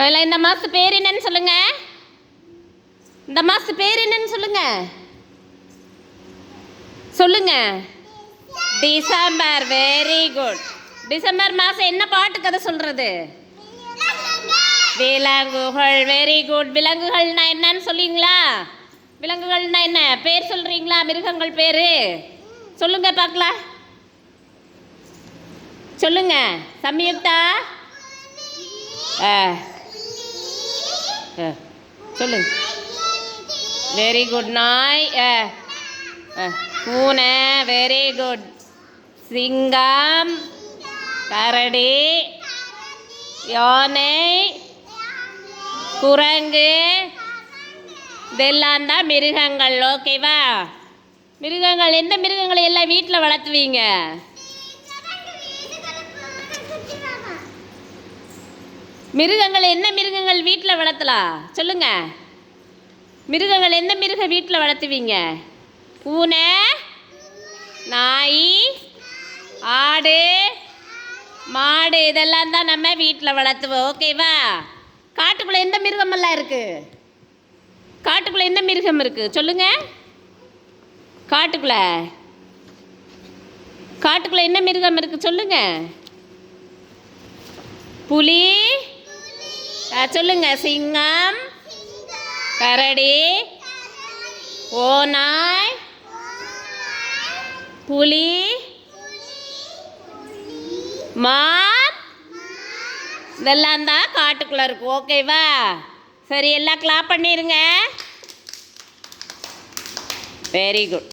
அதில் இந்த மாதத்து பேர் என்னன்னு சொல்லுங்க. இந்த மாதத்து பேர் என்னன்னு சொல்லுங்க. சொல்லுங்க. டிசம்பர் வெரி குட் டிசம்பர் மாதம் என்ன பாட்டு கதை சொல்றது? விலங்குகள் வெரி குட் விலங்குகள்னா என்னன்னு சொல்லுவீங்களா விலங்குகள்னா என்ன? பேர் சொல்றீங்களா? மிருகங்கள் பேர்? சொல்லுங்க பார்க்கலாம். சொல்லுங்க. சம்யுக்தா ஆ. ஆ, சொல்லுங்க வெரி குட் நாய் ஆ, ஆ, பூனை வெரி குட் சிங்கம் கரடி யானை குரங்கு இதெல்லாம் தான் மிருகங்கள். ஓகேவா மிருகங்கள் எந்த மிருகங்களை எல்லாம் வீட்டில் வளர்த்துவீங்க? மிருகங்கள் என்ன மிருகங்கள் வீட்டில் வளர்த்தலாம் சொல்லுங்க. மிருகங்கள் எந்த மிருகம் வீட்டில் வளர்த்துவீங்க? பூனை நாய் ஆடு மாடு இதெல்லாம் தான் நம்ம வீட்டில் வளர்த்துவோம். ஓகேவா காட்டுக்குள்ளே எந்த மிருகமெல்லாம் இருக்குது காட்டுக்குள்ளே எந்த மிருகம் இருக்குது சொல்லுங்க. காட்டுக்குள்ளே. காட்டுக்குள்ளே என்ன மிருகம் இருக்குது சொல்லுங்க. புலி சொல்லுங்க சிங்கம் கரடி ஓநாய் புலி மான். இதெல்லாம் தான் காட்டுக்குள்ளே இருக்கும் ஓகேவா? சரி எல்லாம் கிளாப் பண்ணிடுங்க வெரி குட்